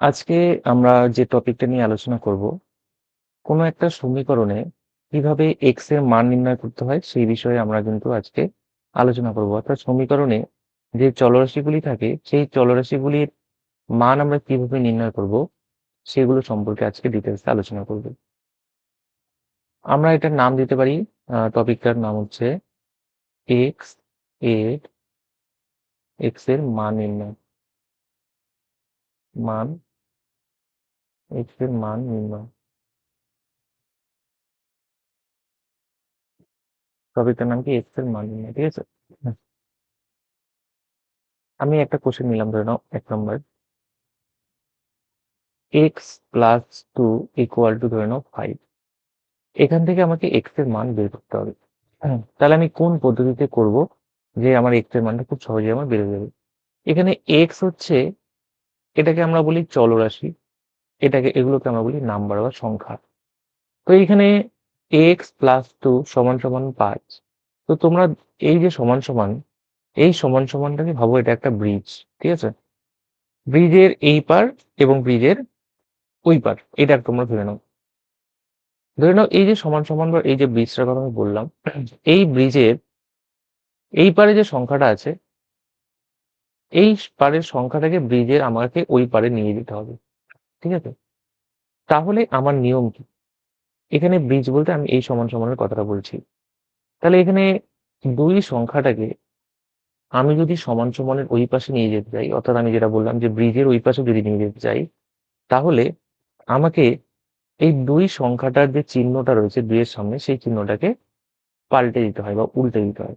আজকে আমরা যে টপিকটা নিয়ে আলোচনা করব, কোনো একটা সমীকরণে কীভাবে এক্সের মান নির্ণয় করতে হয় সেই বিষয়ে আমরা কিন্তু আজকে আলোচনা করব। অর্থাৎ সমীকরণে যে চলরাশিগুলি থাকে, সেই চলরাশিগুলির মান আমরা কীভাবে নির্ণয় করব, সেগুলো সম্পর্কে আজকে ডিটেলসে আলোচনা করব। আমরা এটার নাম দিতে পারি টপিকটার নাম হচ্ছে এক্সের এক্সের মান নির্ণয়। মান এক্সের মান নির্ণয়। টপিকটার নাম কি? এক্সের মান নির্ণয়, ঠিক আছে? আমি একটা কোশ্চেন নিলাম, ধরে নাও, এক নম্বর x plus two equal to ধরে নাও ফাইভ এখান থেকে আমাকে এক্সের মান বের করতে হবে। তাহলে আমি কোন পদ্ধতিতে করব যে আমার এক্সের মানটা খুব সহজে আমার বেড়ে যাবে? এখানে এক্স হচ্ছে, এটাকে আমরা বলি চলরাশি। এটাকে, এগুলোকে আমরা বলি নাম্বার বা সংখ্যা। তো এখানে এক্স প্লাস টু সমান সমান পাঁচ তো তোমরা এই যে সমান সমান, এই সমান সমানটাকে ভাবো, এটা একটা ব্রিজ ঠিক আছে? ব্রিজের এই পার এবং ব্রিজের ওই পার, এটা তোমরা ধরে নাও। ধরে নাও, এই যে সমান সমান বা এই যে ব্রিজটার কথা আমি বললাম, এই ব্রিজের এই পারে যে সংখ্যাটা আছে, এই পারের সংখ্যাটাকে ব্রিজের আমাকে ওই পারে নিয়ে যেতে হবে। ঠিক আছে? তাহলে আমার নিয়ম কি? এখানে ব্রিজ বলতে আমি এই সমান সমানের কথাটা বলছি। তাহলে এখানে দুই সংখ্যাটাকে আমি যদি সমান সমানের ওই পাশে নিয়ে যেতে চাই, অর্থাৎ আমি যেটা বললাম যে ব্রিজের ওই পাশে যদি নিয়ে যেতে চাই, তাহলে আমাকে এই দুই সংখ্যাটার যে চিহ্নটা রয়েছে দুইয়ের সামনে, সেই চিহ্নটাকে পাল্টে দিতে হয় বা উল্টে দিতে হয়।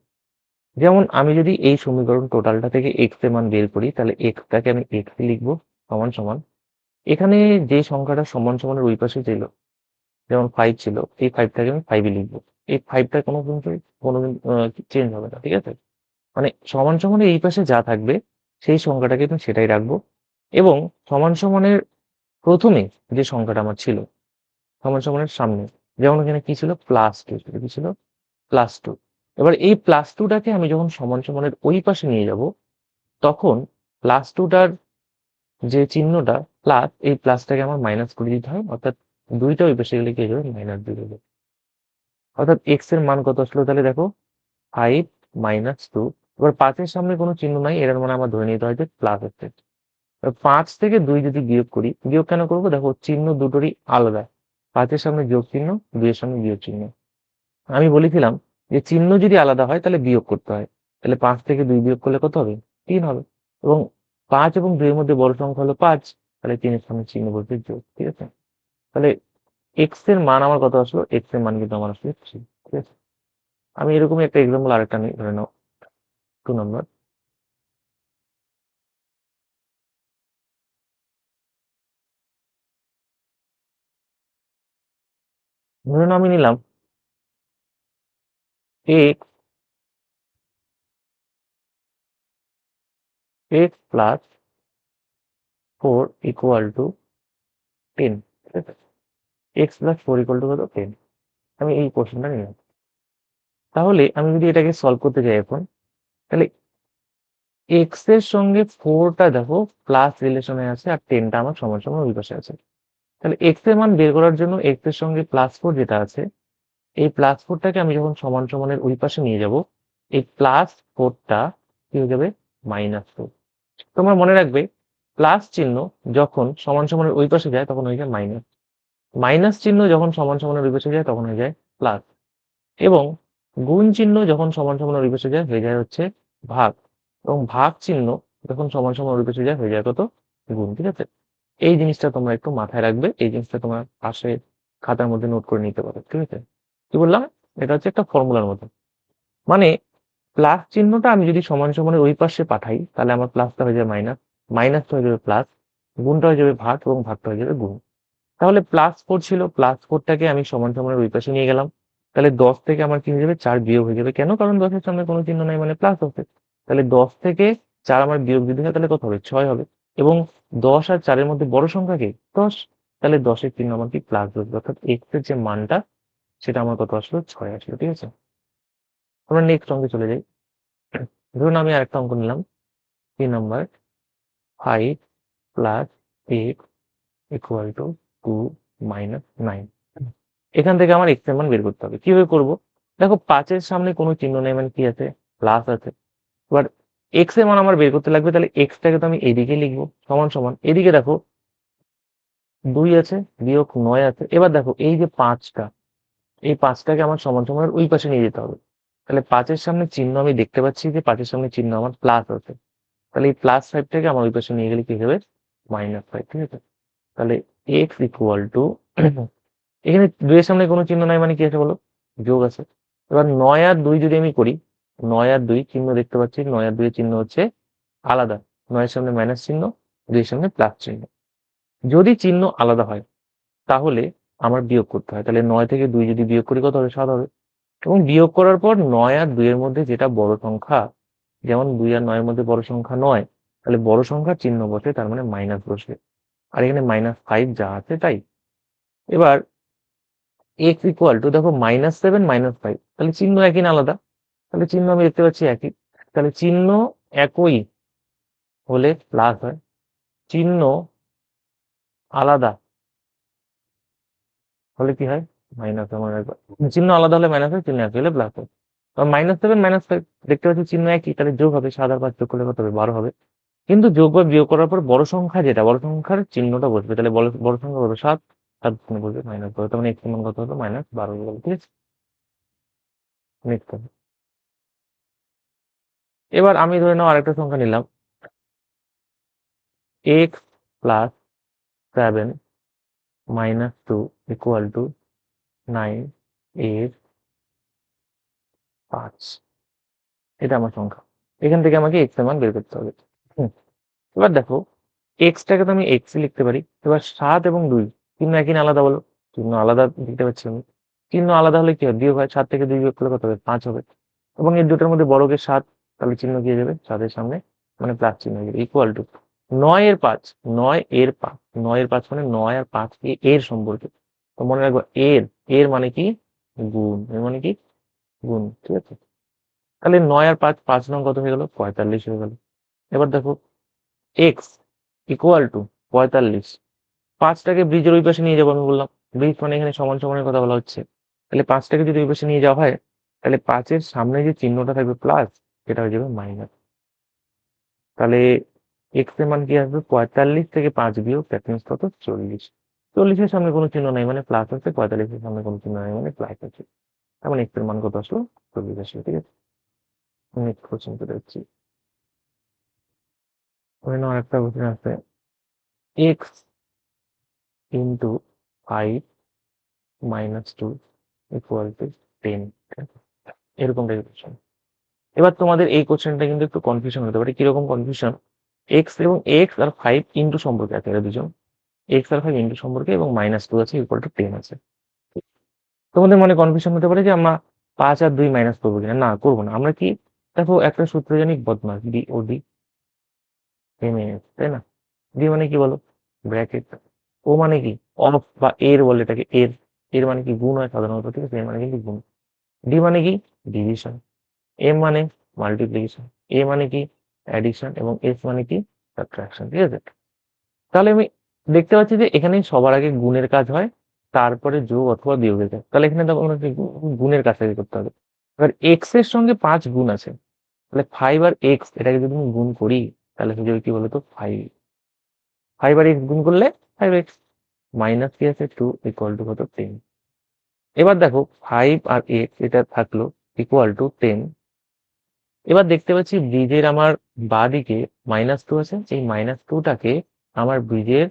যেমন আমি যদি এই সমীকরণ টোটালটা থেকে এক্সের মান বের করি, তাহলে এক্সটাকে আমি এক্স লিখব সমান সমান এখানে যে সংখ্যাটা সমান সমানের ওই পাশে ছিল, যেমন ফাইভ ছিল, এই ফাইভটাকে আমি ফাইভে লিখব। এই ফাইভটা কোনো কোনোদিন চেঞ্জ হবে না, ঠিক আছে? মানে সমান সমানের এই পাশে যা থাকবে, সেই সংখ্যাটাকে আমি সেটাই রাখব। এবং সমান সমানের প্রথমে যে সংখ্যাটা আমার ছিল, সমান সমানের সামনে, যেমন এখানে কি ছিল? প্লাস টু কি ছিল? প্লাস টু এবার এই প্লাস টুটাকে আমি যখন সমান সমানের ওই পাশে নিয়ে যাব, তখন প্লাস টুটার যে চিহ্নটা প্লাস এই প্লাসটাকে আমার মাইনাস করে দিতে হয়, অর্থাৎ দুইটা ওই পাশে গেলে কি মাইনাস দুই হবে অর্থাৎ এক্সের মান কত আসলো তাহলে দেখো? ফাইভ মাইনাস টু এবার পাঁচের সামনে কোনো চিহ্ন নাই, এর মানে আমার ধরে নিতে হয় যে প্লাস হচ্ছে পাঁচ থেকে দুই যদি বিয়োগ করি, বিয়োগ কেন করব? দেখো, চিহ্ন দুটোরই আলাদা। পাঁচের সামনে যোগ চিহ্ন দুইয়ের সামনে বিয়োগ চিহ্ন। আমি বলেছিলাম যে চিহ্ন যদি আলাদা হয়, তাহলে বিয়োগ করতে হয়। তাহলে পাঁচ থেকে দুই বিয়োগ করলে কত হবে? তিন হবে। এবং পাঁচ এবং দুইয়ের মধ্যে বড় সংখ্যা হলো পাঁচ, তাহলে তিনের সামনে চিহ্ন বলতে যোগ, ঠিক আছে? তাহলে এক্সের মান, আমার কত আসলো এক্সের মান কিন্তু আমার আসলে থ্রি ঠিক আছে? আমি এরকমই একটা এক্সাম্পল আরেকটা নিই ধরে নাও টু নম্বর ধরে নাও আমি নিলাম x x plus four equal to ten ঠিক আছে x plus four equal to কত? টেন আমি এই কোশ্চেনটা নিলাম। তাহলে আমি যদি এটাকে সলভ করতে চাই এখন, তাহলে এক্সের সঙ্গে ফোরটা দেখো প্লাস রিলেশনে আছে আর টেনটা আমার সমান সমান ওই পাশে আছে। তাহলে এক্সের মান বের করার জন্য এক্সের সঙ্গে প্লাস ফোর যেটা আছে, এই প্লাস ফোরটাকে আমি যখন সমান সমানের ওই পাশে নিয়ে যাব, এই প্লাস ফোরটা কি হয়ে যাবে? মাইনাস ফোর তোমার মনে রাখবে, প্লাস চিহ্ন যখন সমান সমানের ওই পাশে যায়, তখন হয়ে যায় মাইনাস মাইনাস চিহ্ন যখন সমান সমানের ওই পাশে যায়, তখন হয়ে যায় প্লাস এবং গুণ চিহ্ন যখন সমান সমানের ওই পাশে যায়, হয়ে যায় হচ্ছে ভাগ। এবং ভাগ চিহ্ন যখন সমান সমান ওই পাশে যায়, হয়ে যায় কত? গুণ, ঠিক আছে? এই জিনিসটা তোমরা একটু মাথায় রাখবে, এই জিনিসটা তোমার পাশে খাতার মধ্যে নোট করে নিতে পারো, ঠিক আছে? কি বললাম? এটা হচ্ছে একটা ফর্মুলার মতো। মানে প্লাস চিহ্নটা আমি যদি সমান সমানের ওই পাশে পাঠাই, তাহলে আমার প্লাসটা হয়ে যাবে মাইনাস মাইনাসটা হয়ে যাবে প্লাস গুণটা হয়ে যাবে ভাগ এবং ভাগটা হয়ে যাবে গুণ। তাহলে প্লাস ফোর ছিল প্লাস ফোরটাকে আমি সমান সমানের ওই পাশে নিয়ে গেলাম। তাহলে দশ থেকে আমার কি হয়ে যাবে? চার বিয়োগ হয়ে যাবে। কেন? কারণ দশের সামনে কোনো চিহ্ন নাই মানে প্লাস হবে তাহলে দশ থেকে চার আমার বিয়োগ দিতে হয়, তাহলে কত হবে? ছয় হবে। এবং দশ আর চারের মধ্যে বড় সংখ্যা কি? দশ। তাহলে দশের চিহ্ন আমার কি প্লাস বসবে অর্থাৎ এক্সের যে মানটা, সেটা আমার কত আসলো? ছয় আসলো, ঠিক আছে? আমরা নেক্সট অঙ্কে চলে যাই। ধরুন আমি আরেকটা অঙ্ক নিলাম। তিন নম্বর five plus x equal to two minus nine এখান থেকে আমার এক্সের মান বের করতে হবে। কীভাবে করব? দেখো, পাঁচের সামনে কোনো চিহ্ন নেই মানে কি আছে? প্লাস আছে। এবার এক্সের মান আমার বের করতে লাগবে, তাহলে এক্সটাকে তো আমি এদিকে লিখব, সমান সমান। এদিকে দেখো, দুই আছে, বিয়োগ নয় আছে। এবার দেখো, এই যে পাঁচটা, এই পাঁচটাকে আমার সমান সমান ওই পাশে নিয়ে যেতে হবে। তাহলে পাঁচের সামনে চিহ্ন আমি দেখতে পাচ্ছি যে পাঁচের সামনে চিহ্ন আমার প্লাস আছে। তাহলে এই প্লাস ফাইভটাকে আমার ওই পাশে নিয়ে গেলে কি হবে? মাইনাস ফাইভ ঠিক আছে? তাহলে এক্স ইকুয়াল টু এখানে দুইয়ের সামনে কোনো চিহ্ন নাই মানে কি আছে বলো? যোগ আছে। এবার নয় আর দুই যদি আমি করি, নয় আর দুই চিহ্ন দেখতে পাচ্ছি, নয় আর দুইয়ের চিহ্ন হচ্ছে আলাদা। নয়ের সামনে মাইনাস চিহ্ন, দুইয়ের সামনে প্লাস চিহ্ন। যদি চিহ্ন আলাদা হয়, তাহলে আমার বিয়োগ করতে হয়। তাহলে নয় থেকে দুই যদি বিয়োগ করি, কত হবে? সাত হবে। এবং বিয়োগ করার পর নয় আর দুইয়ের মধ্যে যেটা বড় সংখ্যা, যেমন দুই আর নয়ের মধ্যে বড় সংখ্যা নয়, তাহলে বড় সংখ্যার চিহ্ন বসে, তার মানে মাইনাস বসে। আর এখানে মাইনাস ফাইভ যা আছে তাই। এবার এক্স ইকুয়াল টু দেখো মাইনাস সেভেন মাইনাস ফাইভ তাহলে চিহ্ন একই না আলাদা। তাহলে চিহ্ন আমি দেখতে পাচ্ছি একই। তাহলে চিহ্ন একই হলে প্লাস হয়। চিহ্ন আলাদা হলে কি হয়? মাইনাস আমার একবার। চিহ্ন আলাদা হলে মাইনাস হয়, চিহ্ন একই হলে প্লাস হয়। মাইনাস সেভেন মাইনাস ফাইভ দেখতে পাচ্ছি চিহ্ন একই, তাহলে যোগ হবে, সাত আর পাঁচ যোগ করলে কত হবে? বারো হবে। কিন্তু যোগ বা বিয়োগ করার পর বড় সংখ্যা যেটা, বড় সংখ্যার চিহ্নটা বসবে, তাহলে বড় সংখ্যা কত সাত সাত গুণে বলবে মাইনাস বারো, তার মানে এক্স মান কত হলো মাইনাস বারো ঠিক আছে? নেক্সট এবার আমি ধরে নাও আরেকটা সংখ্যা নিলাম। X plus seven minus two equal to nine এর পাঁচ এটা আমার সংখ্যা। এখান থেকে আমাকে এক্সের মান বের করতে হবে। এবার দেখো এক্সটাকে তো আমি এক্স লিখতে পারি। এবার সাত এবং দুই চিহ্ন একই আলাদা বলো। চিহ্ন আলাদা দিতে পারছি আমি। চিহ্ন আলাদা হলে কি হবে বিয়োগ হয়, সাত থেকে দুই বিয়োগ করলে কত হবে? পাঁচ হবে। এবং এই দুটোর মধ্যে বড়কে সাত, তাহলে চিহ্ন কি যাবে সাতের সামনে মানে প্লাস চিহ্ন হয়ে যাবে ইকুয়াল টু নয় এর পাঁচ, নয় এর পাঁচ, নয় এর পাঁচ মানে নয় আর পাঁচ এর সম্পর্কে। তো মনে রাখব এর এর মানে কি? গুণ। এর মানে কি? গুণ। ঠিক আছে? তাহলে নয় আর পাঁচ পাঁচ নং কত হয়ে গেল? পঁয়তাল্লিশ হয়ে গেল। এবার দেখো এক্স ইকুয়াল টু পঁয়তাল্লিশ। পাঁচটাকে ব্রিজের ওই পাশে নিয়ে যাব আমি বললাম। ব্রিজ মানে এখানে সমান সমানের কথা বলা হচ্ছে। তাহলে পাঁচটাকে যদি ওই পাশে নিয়ে যাওয়া হয়, তাহলে পাঁচের সামনে যে চিহ্নটা থাকবে প্লাস সেটা হয়ে যাবে মাইনাস তাহলে এক্সের মান কি আসবে? পঁয়তাল্লিশ থেকে পাঁচ বিয়োগ মিনস কত? চল্লিশ। চল্লিশের সামনে কোনো চিহ্ন নাই মানে প্লাস আছে, পঁয়তাল্লিশের সামনে কোনো চিহ্ন নাই মানে প্লাস আছে। তার মানে এক্সের মান কত আসলো? চল্লিশ আসবে ঠিক আছে? নেক্সট কোশ্চেন চলে যাচ্ছি। নাও একটা কোশ্চেন আছে। X into five minus two equal to ten এরকম টাইপের কোশ্চেন এবার তোমাদের এই কোশ্চেনটা কিন্তু একটু কনফিউশন হতে পারে। কীরকম কনফিউশন এক্স এবং এক্স আর ফাইভ ইন্টু সম্পর্কে আছে, এরা দুজন। এক্স আর ফাইভ ইন্টু সম্পর্কে এবং মাইনাস টু আছে ইকুয়াল টু টেন আছে। তোমাদের মনে কনফিউশন হতে পারে যে আমরা পাঁচ আর দুই মাইনাস করব কিনা? না, করব না। আমরা কি দেখো একটা সূত্র জানি BODMAS D O D M S তাই না? ডি মানে কি বলো? ব্র্যাকেট ও মানে কি? অফ বা এর বলে এটাকে এর। এর মানে কি? গুণ হয় সাধারণত, ঠিক আছে? এর মানে কিন্তু গুণ। ডি মানে কি? ডিভিশন এম মানে মাল্টিপ্লিকেশন এ মানে কি? অ্যাডিশন এবং এস মানে কি? সাবট্রাকশন ঠিক আছে? তাহলে আমি দেখতে পাচ্ছি যে এখানে সবার আগে গুণের কাজ হয়, তারপরে যোগ অথবা বিয়োগের কাজ। তাহলে এখানে দেখো আমাকে গুণের কাজটাকে করতে হবে। এবার এক্সের সঙ্গে পাঁচ গুণ আছে, তাহলে ফাইভ আর এক্স এটাকে যদি আমি গুণ করি, তাহলে হয়ে যাবে কি বলতো? ফাইভ ফাইভ আর এক্স গুণ করলে ফাইভ এক্স মাইনাস কি আছে টু ইকুয়াল টু কত? টেন এবার দেখো ফাইভ আর এক্স এটা থাকল ইকুয়াল টু টেন এবার দেখতে পাচ্ছি ব্রিজের আমার বাঁ দিকে মাইনাস টু আছে এই মাইনাস টুটাকে আমার ব্রিজের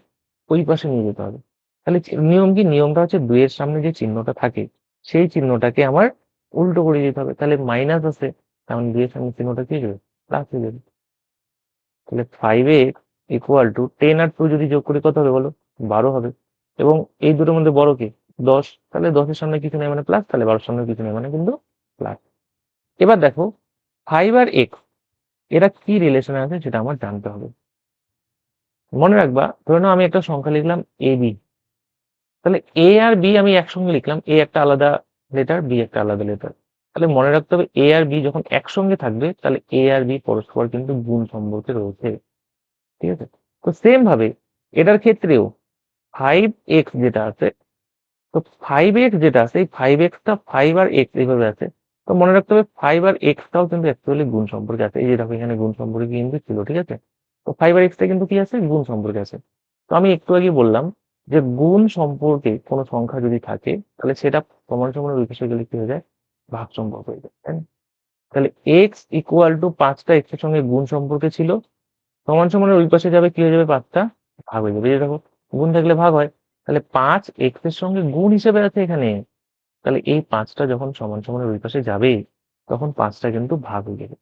ওই পাশে নিয়ে যেতে হবে। তাহলে নিয়ম কি? নিয়মটা হচ্ছে দুইয়ের সামনে যে চিহ্নটা থাকে, সেই চিহ্নটাকে আমার উল্টো করে দিতে হবে। তাহলে মাইনাস আছে তেমন দুইয়ের সামনে চিহ্নটা কি যাবে? প্লাস হয়ে যাবে। তাহলে ফাইভ ইকুয়াল টু টেন আর টু যদি যোগ করি, কত হবে বলো? বারো হবে। এবং এই দুটোর মধ্যে বড় কে? দশ। তাহলে দশের সামনে কিছু নেই মানে প্লাস তাহলে বারোর সামনে কিছু নেই মানে কিন্তু প্লাস এবার দেখো ফাইভ আর এক্স এরা কি রিলেশনে আছে সেটা আমার জানতে হবে। মনে রাখবা, ধরে নাও আমি একটা সংখ্যা লিখলাম এ বি তাহলে এ আর বি আমি একসঙ্গে লিখলাম এ একটা আলাদা লেটার বি একটা আলাদা লেটার তাহলে মনে রাখতে হবে এ আর বি যখন একসঙ্গে থাকবে, তাহলে এ আর বি পরস্পর কিন্তু গুণ সম্পর্কে রয়েছে। ঠিক আছে? তো সেম ভাবে এটার ক্ষেত্রেও ফাইভ এক্স যেটা আছে, তো ফাইভ এক্স যেটা আছে, এই ফাইভ এক্সটা ফাইভ আর এক্স এইভাবে আছে, তো মনে রাখতে হবে ফাইভ আর এক্সটাও কিন্তু অ্যাকচুয়ালি গুণ সম্পর্কে আছে। এই যে দেখো এখানে গুণ সম্পর্কে কিন্তু ছিল, ঠিক আছে? তো ফাইভ আর এক্সটা কিন্তু কি আছে? গুণ সম্পর্কে আছে। তো আমি একটু আগে বললাম যে গুণ সম্পর্কে কোনো সংখ্যা যদি থাকে, তাহলে সেটা সমান সমান পাশে গেলে কি হয়ে যায়? ভাগ সম্পর্ক হয়ে যায়, তাই? তাহলে এক্স ইকুয়াল টু পাঁচটা এক্সের সঙ্গে গুণ সম্পর্কে ছিল সমান সমানের ওই পাশে যাবে, কি হয়ে যাবে? পাঁচটা ভাগ হয়ে যাবে। দেখো, গুণ থাকলে ভাগ হয়। তাহলে পাঁচ এক্সের সঙ্গে গুণ হিসেবে আছে এখানে। তাহলে এই পাঁচটা যখন সমান সমানের ওই পাশে যাবে, তখন পাঁচটা কিন্তু ভাগ হয়ে যাবে।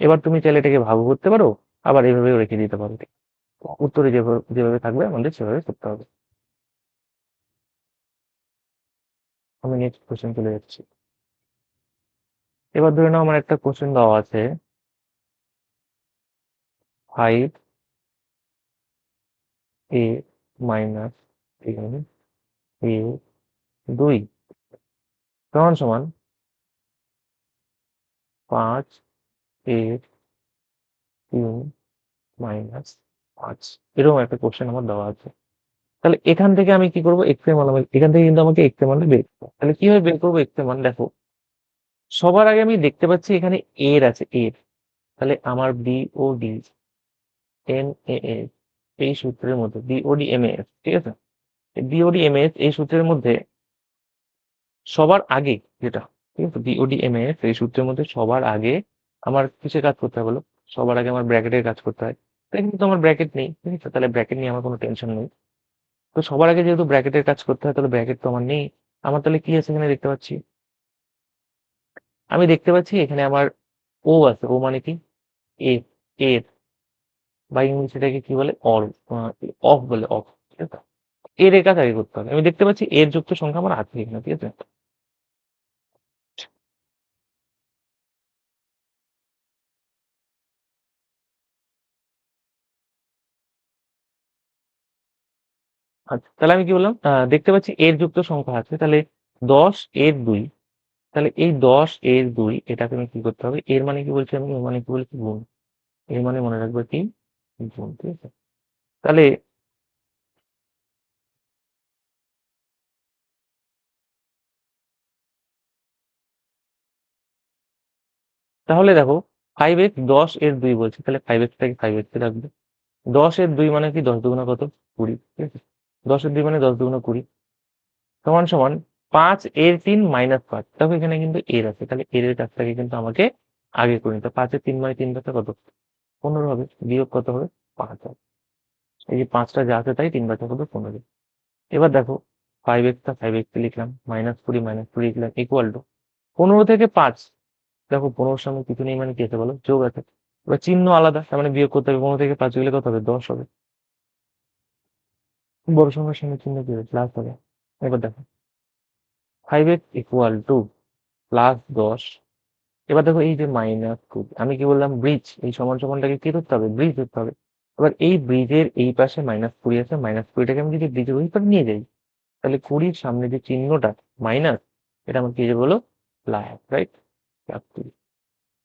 এবার তুমি চাইলে এটাকে ভাগ করতে পারো। আবার এভাবেও রেখে দিতে পারো। উত্তরে যেভাবে যেভাবে থাকবে আমাদের সেভাবে করতে হবে। আমি নেক্সট কোশ্চেন চলে যাচ্ছি। এবার ধরে নাও আমার একটা কোশ্চেন দেওয়া আছে। ফাইভ এ মাইনাস এ দুই সমান সমান পাঁচ এ তিন মাইনাস পাঁচ। এরকম একটা কোশ্চেন আমার দেওয়া আছে। তাহলে এখান থেকে আমি কি করব? এক্সের মান এখান থেকে কিন্তু আমাকে এক্সের মানটা বের করতে হবে। তাহলে কীভাবে বের করব এক্সের মান? দেখো, সবার আগে আমি দেখতে পাচ্ছি এখানে এর আছে এর তাহলে আমার B O D M A এই সূত্রের মধ্যে বিওডি এম এস ঠিক আছে? বিওডি এম এস এই সূত্রের মধ্যে সবার আগে যেটা, ঠিক আছে? বিওডি এম এস এই সূত্রের মধ্যে সবার আগে আমার কিসের কাজ করতে হবে সবার আগে আমার ব্র্যাকেটের কাজ করতে হয়। তাই কিন্তু আমার ব্র্যাকেট নেই, ঠিক আছে? তাহলে ব্র্যাকেট নিয়ে আমার কোনো টেনশন নেই। তো সবার আগে যেহেতু ব্র্যাকেটের কাজ করতে হয়, তাহলে ব্র্যাকেট তো আমার নেই। আমার তাহলে কি আছে এখানে দেখতে পাচ্ছি? আমি দেখতে পাচ্ছি এখানে আমার ও আছে। ও মানে কি? এ এর। বা ইংলিশ এটাকে কি বলে? অল অফ বলে, অফ। ঠিক আছে? এর এর কাজ আগে করতে হবে। আমি দেখতে পাচ্ছি এর যুক্ত সংখ্যা আমার আছে এখানে ঠিক আছে? তাহলে আমি কি বললাম? দেখতে পাচ্ছি এর যুক্ত সংখ্যা আছে, তাহলে দশ এর দুই, তাহলে এই দশ এর দুই, এটাকে আমি কি করতে হবে? এর মানে কি বলছি আমি? এর মানে কি বলছি? গুণ। এর মানে মনে রাখবে কি? গুণ, ঠিক আছে? তাহলে তাহলে দেখো ফাইভ এক্স দশ এর দুই বলছি, তাহলে ফাইভ এক্সটাকে ফাইভ এক্সে রাখবে। দশ এর দুই মানে কি? দশ দুগুণা কত? কুড়ি, ঠিক আছে? দশের দুই মানে দশ দুগুণা কুড়ি। সমান সমান পাঁচ এর তিন মাইনাস পাঁচ। দেখো এখানে কিন্তু এর আছে। তাহলে এর এর কাজটাকে কিন্তু আমাকে আগে করে নিতে। পাঁচের তিন মানে তিন পাঁচটা কত? পনেরো হবে। বিয়োগ কত হবে? পাঁচ হবে। এই যে পাঁচটা যা আছে তাই তিন পাঁচটা কত? পনেরো এবার দেখো ফাইভ এক্সটা ফাইভ এক্স লিখলাম। মাইনাস কুড়ি মাইনাস কুড়ি লিখলাম। ইকুয়াল টু পনেরো থেকে পাঁচ। দেখো পনেরোর সঙ্গে কিছু নেই মানে কি আছে বলো? যোগ আছে। এবার চিহ্ন আলাদা। তার মানে বিয়োগ করতে হবে। পনেরো থেকে পাঁচ গেলে কত হবে? দশ হবে। বড় সংখ্যার সঙ্গে চিহ্ন কি প্লাস হবে এবার দেখো। Five x equal to plus দশ। এবার দেখো এই যে মাইনাস কুড়ি আমি কি বললাম ব্রিজ এই সমান সমানটাকে কি ধরতে হবে? ব্রিজ ধরতে হবে। এবার এই ব্রিজের এই পাশে মাইনাস কুড়ি আছে মাইনাস কুড়িটাকে আমি যদি ব্রিজের ওই পারে নিয়ে যাই। তাহলে কুড়ির সামনে যে চিহ্নটা মাইনাস এটা আমার কি বলো প্লাস রাইট প্লাস কুড়ি।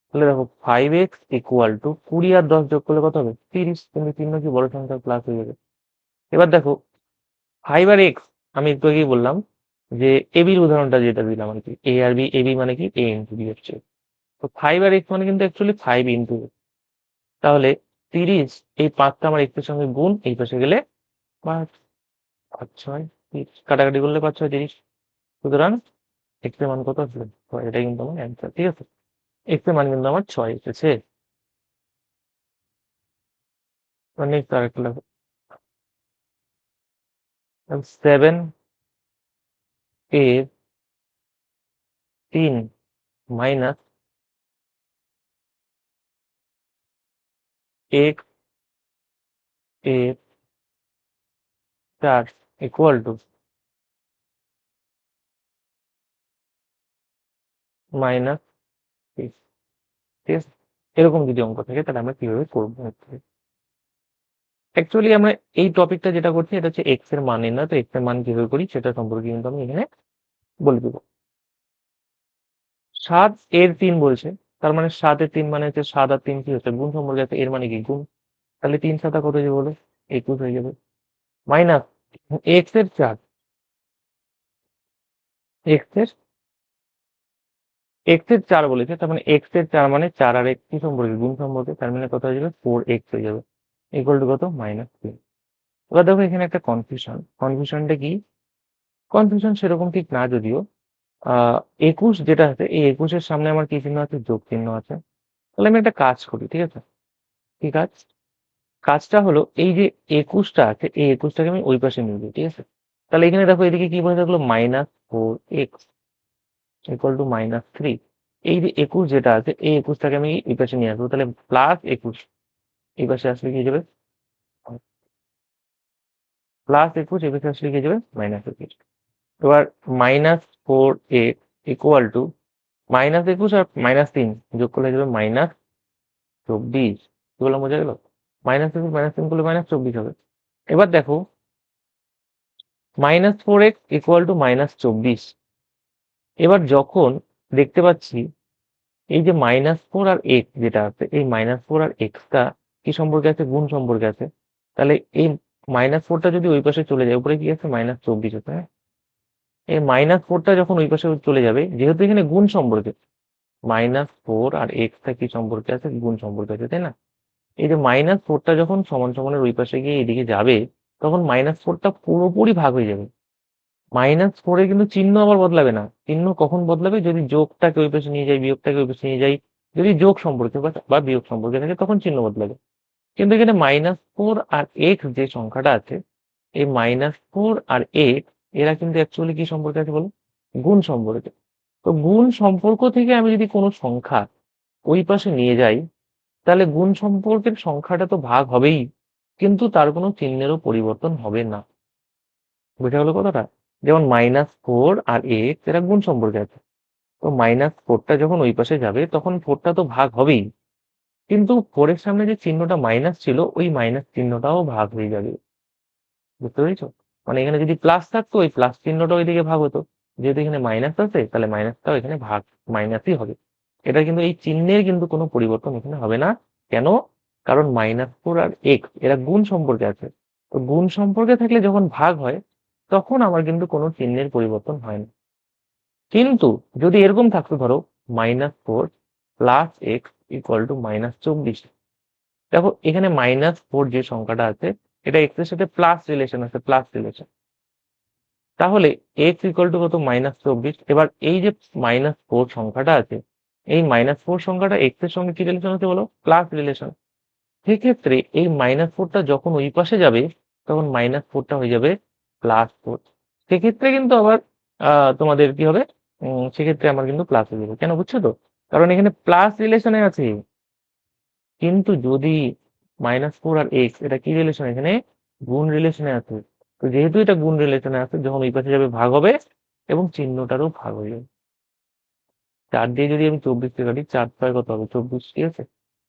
তাহলে দেখো ফাইভ এক্স ইকুয়াল টু কুড়ি আর দশ যোগ করলে কত হবে? তিরিশ। কিন্তু চিহ্ন কি? বড় সংখ্যা প্লাস হয়ে যাবে। এবার দেখো ফাইভ আর এক্স আমি একটু আগেই বললাম যে এবির উদাহরণটা যেটা দিলাম আর কি এ আর বি এবি মানে কি? এ ইন্টু বি হচ্ছে। তো ফাইভ আর এক্স মানে কিন্তু অ্যাকচুয়ালি ফাইভ ইন্টু তাহলে তিরিশ, এই পাঁচটা আমার এক্সের সঙ্গে গুণ, এই পাশে গেলে পাঁচ পাঁচ, ছয়, তিরিশ। কাটাকাটি করলে পাঁচ, ছয়, তিরিশ। সুতরাং এক্সের মান কত আসবে? এটাই কিন্তু আমার অ্যান্সার ঠিক আছে? এক্সের মান কিন্তু আমার ছয় এসেছে। নেক্সট আরেকটা সেভেন এর তিন মাইনাস এক্সের চার ইকুয়াল টু মাইনাস এরকম যদি অঙ্ক থাকে, তাহলে আমরা কীভাবে করব? অ্যাকচুয়ালি আমরা এই টপিকটা যেটা করছি, এটা হচ্ছে এক্সের মান না তো এক্সের মান কীভাবে করি, সেটা সম্পর্কে কিন্তু আমি এখানে বলে দেবো। সাত এর তিন বলছে। তার মানে সাত এর তিন মানে হচ্ছে সাত আর তিন কি হচ্ছে? গুণ সম্পর্কে আছে, এর মানে কি? গুণ। তাহলে তিন সাতা কত যাবে বলো? একুশ হয়ে যাবে। মাইনাস এক্সের চার। এক্সের এক্সের চার বলেছে, তার মানে এক্সের চার মানে চার আর এক কি সম্পর্কে? গুণ সম্পর্কে। তার মানে কত হয়ে যাবে? ফোর এক্স হয়ে যাবে। ইকুয়াল টু কত? মাইনাস থ্রি এবার দেখো এখানে একটা কনফিউশন কনফিউশনটা কি? কনফিউশন সেরকম ঠিক না যদিও। একুশ যেটা আছে, এই একুশের সামনে আমার কি চিহ্ন আছে? যোগ চিহ্ন আছে। তাহলে আমি একটা কাজ করি, ঠিক আছে? কি কাজ? কাজটা হলো, এই যে একুশটা আছে, এই একুশটাকে আমি ওই পাশে নিয়ে যাই ঠিক আছে? তাহলে এখানে দেখো এদিকে কি বলে থাকল? Minus four x equal to minus three এই যে একুশ যেটা আছে, এই একুশটাকে আমি এই পাশে নিয়ে আসব। তাহলে প্লাস একুশ। এই পাশে আসলে কি যাবে? প্লাস একুশ এই পাশে আসলে কি যাবে? মাইনাস একুশ এবার minus four x equal to minus একুশ আর মাইনাস তিন যোগ করলে যাবে মাইনাস চব্বিশ। কি বললাম, বোঝা গেল? মাইনাস একুশ মাইনাস তিন করলে মাইনাস চব্বিশ হবে। এবার দেখো minus four x equal to minus চব্বিশ। এবার যখন দেখতে পাচ্ছি, এই যে মাইনাস ফোর আর এক্স যেটা আছে, এই মাইনাস ফোর আর এক্সটা কি সম্পর্কে আছে, গুণ সম্পর্কে আছে। তাহলে এই মাইনাস ফোরটা যদি ওই পাশে চলে যায়, উপরে কি আছে? মাইনাস চব্বিশ আছে হ্যাঁ? এই মাইনাস ফোরটা যখন ওই পাশে চলে যাবে, যেহেতু এখানে গুণ সম্পর্কে মাইনাস ফোর আর এক্সটা কি সম্পর্কে আছে? গুণ সম্পর্কে আছে, তাই না? এই যে মাইনাস ফোরটা যখন সমান সমানের ওই পাশে গিয়ে এদিকে যাবে, তখন মাইনাস ফোরটা পুরোপুরি ভাগ হয়ে যাবে। মাইনাস ফোরে কিন্তু চিহ্ন আবার বদলাবে না। চিহ্ন কখন বদলাবে? যদি যোগটাকে ওই পাশে নিয়ে যাই, বিয়োগটাকে ওই পাশে নিয়ে যাই, যদি যোগ সম্পর্কে বা বিয়োগ সম্পর্কে থাকে, তখন চিহ্ন বদলাবে। কিন্তু এখানে মাইনাস ফোর আর এক্স যে সংখ্যাটা আছে, এই মাইনাস ফোর আর এক্স এরা কিন্তু অ্যাকচুয়ালি কি সম্পর্কে আছে বলো গুণ সম্পর্কে। তো গুণ সম্পর্ক থেকে আমি যদি কোনো সংখ্যা ওই পাশে নিয়ে যাই, তাহলে গুণ সম্পর্কের সংখ্যাটা তো ভাগ হবেই, কিন্তু তার কোনো চিহ্নেরও পরিবর্তন হবে না। বুঝা গেল কথাটা? যেমন মাইনাস ফোর আর এক্স এরা গুণ সম্পর্কে আছে। তো মাইনাস ফোরটা যখন ওই পাশে যাবে, তখন ফোরটা তো ভাগ হবেই। কিন্তু ফোরের সামনে যে চিহ্নটা মাইনাস ছিল, ওই মাইনাস চিহ্নটাও ভাগ হয়ে যাবে। বুঝতে পেরেছ? মানে এখানে যদি প্লাস থাকতো, ওই প্লাস চিহ্নটা ওইদিকে ভাগ হতো। যেহেতু এখানে মাইনাস আছে, তাহলে মাইনাসটাও এখানে ভাগ মাইনাসই হবে। এটা কিন্তু, এই চিহ্নের কিন্তু কোনো পরিবর্তন এখানে হবে না। কেন? কারণ মাইনাস ফোর আর এক্স এরা গুণ সম্পর্কে আছে। তো গুণ সম্পর্কে থাকলে যখন ভাগ হয়, তখন আমার কিন্তু কোনো চিহ্নের পরিবর্তন হয় না। কিন্তু যদি এরকম থাকতো, ধরো minus four plus x equal to minus চব্বিশ। দেখো, এখানে মাইনাস ফোর যে সংখ্যাটা আছে, এটা এক্সের সাথে প্লাস রিলেশন আছে প্লাস রিলেশন তাহলে এক্স ইকুয়াল টু কত? মাইনাস চব্বিশ। এবার এই যে মাইনাস ফোর সংখ্যাটা আছে, এই মাইনাস ফোর সংখ্যাটা এক্সের সঙ্গে কি রিলেশন আছে বলো? প্লাস রিলেশন সেক্ষেত্রে এই মাইনাস ফোরটা যখন ওই পাশে যাবে, তখন মাইনাস ফোরটা হয়ে যাবে প্লাস ফোর সেক্ষেত্রে কিন্তু আবার তোমাদের কি হবে? সেক্ষেত্রে আমার কিন্তু প্লাস হয়ে যাবে। কেন বুঝছ তো? কারণ এখানে প্লাস রিলেশনে আছে। কিন্তু যদি মাইনাস ফোর আর এক্স এটা কি রিলেশন এখানে গুণ রিলেশনে আছে। তো যেহেতু এটা গুণ রিলেশনে আছে, যখন ওই পাশে যাবে ভাগ হবে এবং চিহ্নটারও ভাগ হয়ে যাবে। চার দিয়ে যদি আমি চব্বিশ কে কাটি, চার ছয় কত হবে? চব্বিশ, ঠিক আছে?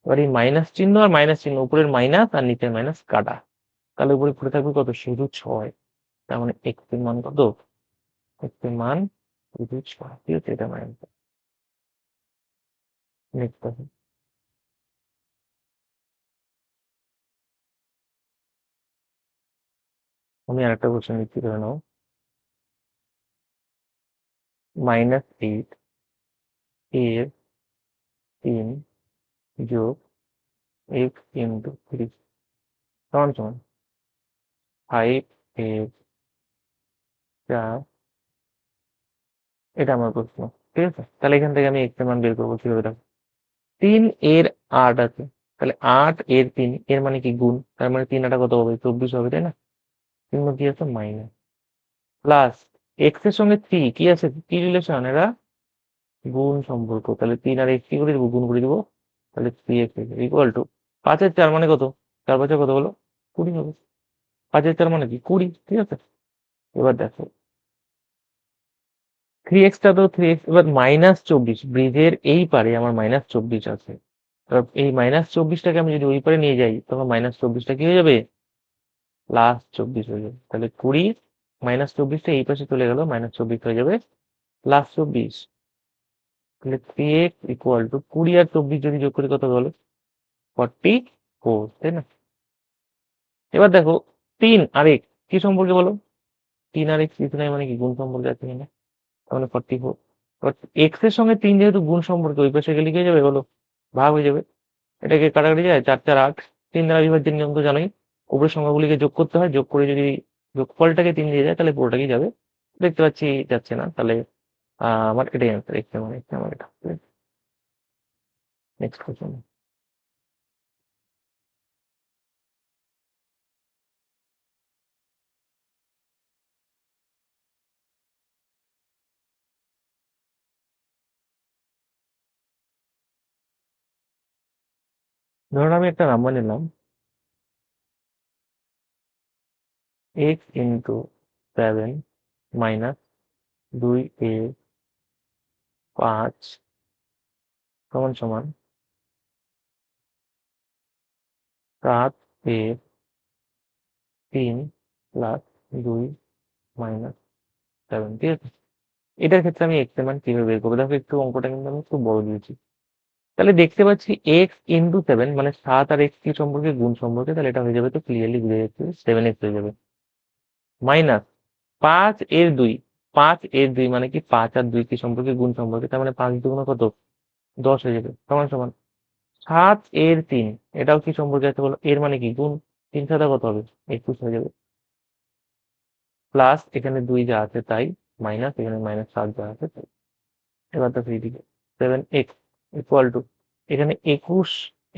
এবার এই মাইনাস চিহ্ন আর মাইনাস চিহ্ন, উপরের মাইনাস আর নিচের মাইনাস কাটা। তাহলে উপরে পড়ে থাকবে কত? শুধু ছয়। তার মানে এক্সের মান কত? এক্সের মান শুধু ছয়। ঠিক আছে? এটা মানে নেক্সট আছে আমি আর একটা কোশ্চেন লিখছি ধরে নাও মাইনাস এইট এর তিন যোগ এক্স ইন্টু থ্রি সমান সমান ফাইভ এর চার এটা আমার প্রশ্ন ঠিক আছে তাহলে এখান থেকে আমি এক্স মান বের করব কীভাবে দেখো তিন এর আট আছে। তাহলে আট এর তিন, এর মানে কি গুণ? তার মানে তিন আটা কত হবে? চব্বিশ হবে, তাই না? চিহ্ন কি আছে মাইনাস প্লাস এক্সের সঙ্গে থ্রি কি আছে? কি রিলেশন এরা গুণ সম্পর্ক। তাহলে তিন আর এক্স কি করে দিব? গুণ করে দিব। তাহলে থ্রি এক্স ইকুয়াল টু পাঁচের চার মানে কত? চার পাঁচে কত হলো কুড়ি হবে। পাঁচের চার মানে কি? কুড়ি, ঠিক আছে? এবার দেখো। থ্রি এক্সটা তো থ্রি এক্স এবার মাইনাস চব্বিশ, ব্রিজের এই পারে আমার মাইনাস চব্বিশ আছে। এই মাইনাস চব্বিশটাকে আমি যদি ওই পারে নিয়ে যাই, তখন মাইনাস চব্বিশটা কি হয়ে যাবে? প্লাস চব্বিশ হয়ে যাবে। তাহলে কুড়ি মাইনাস চব্বিশটা এই পাশে চলে গেল মাইনাস চব্বিশ হয়ে যাবে প্লাস চব্বিশ। তাহলে থ্রি এক্স ইকুয়াল টু কুড়ি আর চব্বিশ যদি যোগ করি কত বলো? ফর্টি ফোর তাই না? এবার দেখো, তিন আর এক, কি সম্পর্কে বলো? তিন আর এক্স কিছু নাই মানে কি? গুণ সম্পর্কে আছে কিনা তাহলে ফর্টি ফোর এক্সের সঙ্গে তিন যেহেতু গুণ সম্পর্কে ওই পাশে গেলে কি যাবে বলো ভাগ হয়ে যাবে। এটাকে কাটাকাটি যায়, চার চার আট, তিন দ্বারা বিভাজ্যের নিয়ম তো জানোই। উপরের সংখ্যাগুলিকে যোগ করতে হয়, যোগ করে যদি যোগফলটাকে তিন দিয়ে যায়, তাহলে পুরোটাকেই যাবে। দেখতে পাচ্ছি, যাচ্ছে না, তাহলে আমার এটাই অ্যান্সার এক্স মানে এক্স আমার এটা। নেক্সট কোশ্চেন ধরুন আমি একটা নাম্বার নিলাম এক্স ইন্টু সেভেন মাইনাস দুই এ পাঁচ সমান সমান সাত এ তিন প্লাস দুই মাইনাস সেভেন ঠিক আছে? এটার ক্ষেত্রে আমি এক্স মান কীভাবে বের করব? দেখো, একটু অঙ্কটা কিন্তু আমি একটু বড় দিয়েছি। তাহলে দেখতে পাচ্ছি এক্স ইন্টু সেভেন মানে সাত আর এক্স কি সম্পর্কে? গুণ সম্পর্কে? তাহলে এটা হয়ে যাবে তো ক্লিয়ারলি বুঝে যাচ্ছে সেভেন এক্স হয়ে যাবে। মাইনাস পাঁচ এর দুই, পাঁচ এর দুই মানে কি পাঁচ আর দুই কি সম্পর্কে? গুণ সম্পর্কে। তার মানে পাঁচ দুগুণ কত? দশ হয়ে যাবে, সমান সমান। সাত এর তিন, এটাও কি সম্পর্কে আছে বলো? এর মানে কি? গুণ। তিন সাদা কত হবে? একুশ হয়ে যাবে। প্লাস এখানে দুই যা আছে তাই মাইনাস এখানে মাইনাস সাত যা আছে তাই। এবার তো সেই দিকে সেভেন এক্স ইকুয়াল টু এখানে একুশ,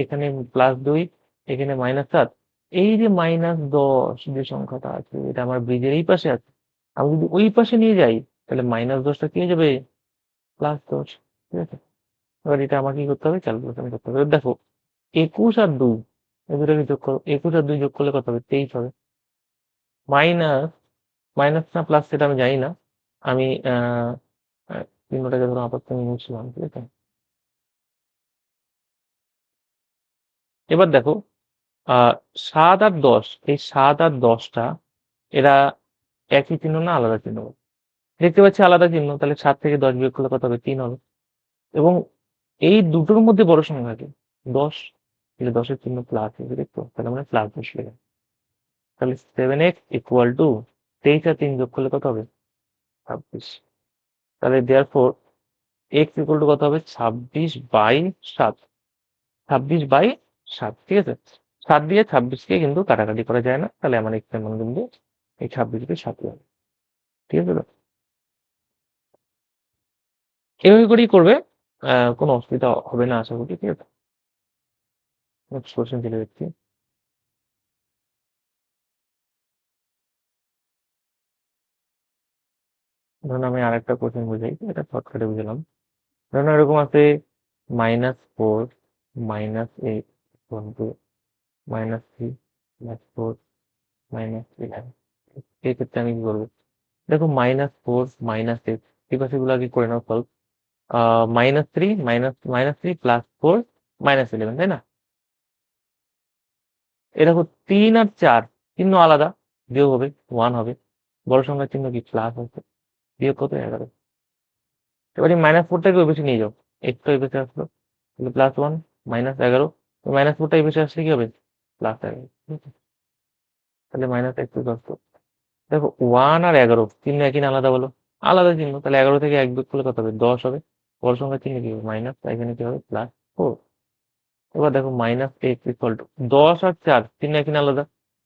এখানে প্লাস দুই, এখানে মাইনাস সাত। এই যে মাইনাস দশ যে সংখ্যাটা আছে, এটা আমার ব্রিজের এই পাশে আছে। আমি যদি ওই পাশে নিয়ে যাই, তাহলে মাইনাস দশটা কি হয়ে যাবে? প্লাস দশ, ঠিক আছে? এবার এটা আমাকে কি করতে হবে? ক্যালকুলেশন করতে হবে। দেখো, একুশ আর দুই, এই দুটোকে যোগ করো একুশ আর দুই যোগ করলে কত হবে? তেইশ হবে। মাইনাস মাইনাস না প্লাস সেটা আমি জানি না। আমি চিহ্নটাকে ধরো আপাতত আমি মুছলাম ঠিক আছে? এবার দেখো সাত আর দশ, এই সাত আর দশটা, এরা একই চিহ্ন না আলাদা চিহ্ন? দেখতে পাচ্ছি আলাদা চিহ্ন, তাহলে সাত থেকে দশ বিয়োগ করলে কত হবে? তিন হবে। এবং এই দুটোর মধ্যে বড় সংখ্যা কি? দশ, তাহলে দশের চিহ্ন প্লাস হবে দেখতো তাহলে আমরা প্লাস দশ লিখে তাহলে সেভেন এক্স ইকুয়াল টু তেইশ আর তিন যোগ করলে কত হবে? ছাব্বিশ। তাহলে there four x equal to কত হবে? ছাব্বিশ বাই সাত। ছাব্বিশ বাই সাত, ঠিক আছে? সাত দিয়ে ছাব্বিশকে কিন্তু কাটাকাটি করা যায় না। তাহলে আমার এক্সের মান কিন্তু এই ছাব্বিশ বাই সাত হবে ঠিক আছে এভাবে করেই করবে। কোনো অসুবিধা হবে না আশা করি, ঠিক আছে? নেক্সট কোশ্চেন চলে যাচ্ছি। ধরুন আমি আরেকটা কোশ্চেন বুঝাই এটা শর্টকাটে বুঝলাম। ধরুন এরকম আছে minus four minus eight two minus three plus four minus eleven এই ক্ষেত্রে আমি কি করব? দেখো মাইনাস ফোর মাইনাস এইট এই পাশেগুলো আগে করে নাও solve minus three minus minus three plus four minus eleven তাই না? এ দেখো তিন আর চার, চিহ্ন আলাদা, বিয়োগ হবে ওয়ান হবে। বড় সংখ্যার চিহ্ন কি? প্লাস হচ্ছে। বিয়োগ কত? এগারো। এবারে মাইনাস ফোরটাকে ওই পাশে নিয়ে যাও। একটু ওই পাশে আসলো। প্লাস ওয়ান মাইনাস এগারো মাইনাস ফোরটা পাশে আসলে কি হবে? প্লাস এগারো তাহলে মাইনাস একটু দশ। তো। দেখো ওয়ান আর এগারো চিহ্ন একই আলাদা বলো? আলাদা চিহ্ন। তাহলে এগারো থেকে এক বিয়োগ করলে কত হবে? দশ হবে। বড় সংখ্যার চিহ্ন কি হবে? মাইনাস এখানে কি হবে? প্লাস ফোর এবার দেখো মাইনাস এক্স ইকুয়াল টু দশ আর চার চিহ্ন একই আলাদা?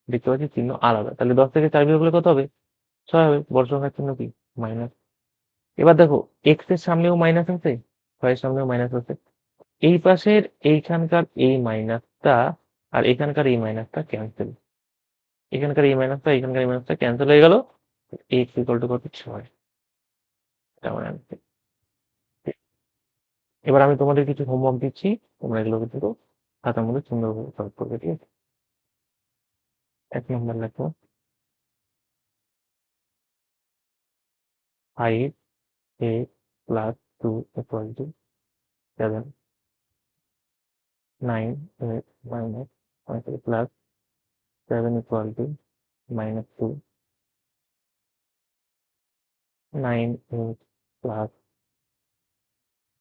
দেখতে পাচ্ছি চিহ্ন আলাদা। তাহলে দশ থেকে চার বিয়োগ করলে কত হবে? ছয় হবে। বড় সংখ্যার চিহ্ন কি? মাইনাস এবার দেখো এক্সের সামনেও মাইনাস আছে ছয়ের সামনেও মাইনাস আছে। এই পাশের এইখানকার এই মাইনাসটা আর এখানকার এই মাইনাসটা ক্যান্সেল এখানকার এই মাইনাসটা, এখানকার এই মাইনাসটা ক্যান্সেল হয়ে গেল। এক্স ইকুয়াল টু কত? ছয়। এবার আমি তোমাদের কিছু হোমওয়ার্ক দিচ্ছি। তোমরা এগুলো কিন্তু খাতার মধ্যে সুন্দরভাবে সলভ করবে, ঠিক আছে? এক নম্বর লেখো। Five eight plus two equal to seven nine eight minus plus seven equal to minus two nine eight plus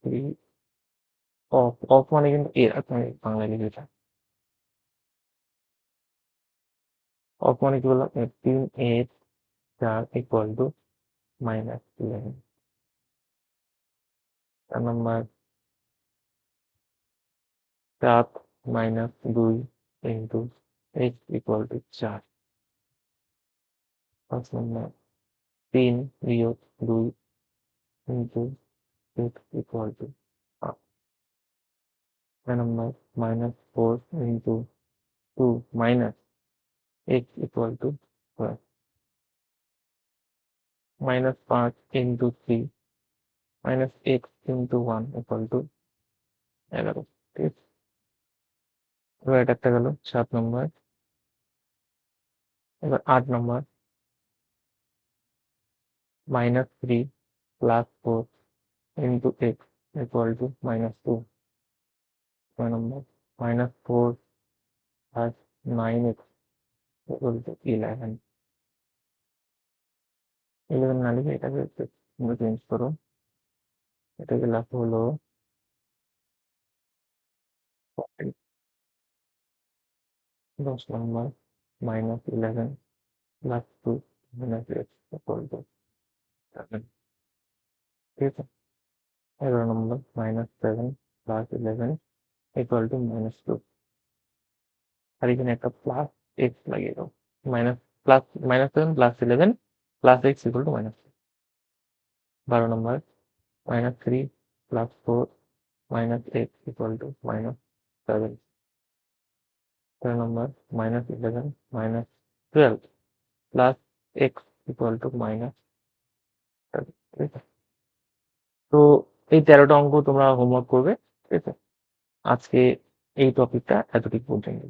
three of of মানে কিন্তু এর আমি বাংলায় লিখেছি অফ মানে কি বললাম এ তিন এর চার ইকুয়াল টু মাইনাস ইলেভেন চার নম্বর সাত মাইনাস দুই ইন্টু এক্স ইকুয়াল টু চার। পাঁচ নম্বর, তিন বিয়োগ দুই ইন্টু এক্স ইকুয়াল টু আট ছয় নম্বর minus four into two minus x equal to twelve into three minus x into one equal to এগারো ঠিক আছে? এবার এটা একটা গেল, সাত নম্বর। এবার আট নম্বর। Minus three plus four into x equal to minus two ছয় নম্বর। Minus four plus nine x equal to eleven eleven না লিখে এটাকে চেঞ্জ করো। এটাকে লেখা হলো দশ নম্বর minus eleven plus two minus x equal to seven ঠিক আছে এগারো নম্বর minus seven plus eleven equal to minus two আর এখানে একটা প্লাস এক্স লাগিয়ে দাও minus plus minus seven plus eleven plus x equal to minus বারো নম্বর minus three plus four minus x equal to minus seven তেরো নম্বর minus eleven minus twelve plus x equal to minus ঠিক আছে তো এই তেরোটা অঙ্ক তোমরা হোমওয়ার্ক করবে, ঠিক আছে? আজকে এই টপিকটা এতটুকু পর্যন্ত।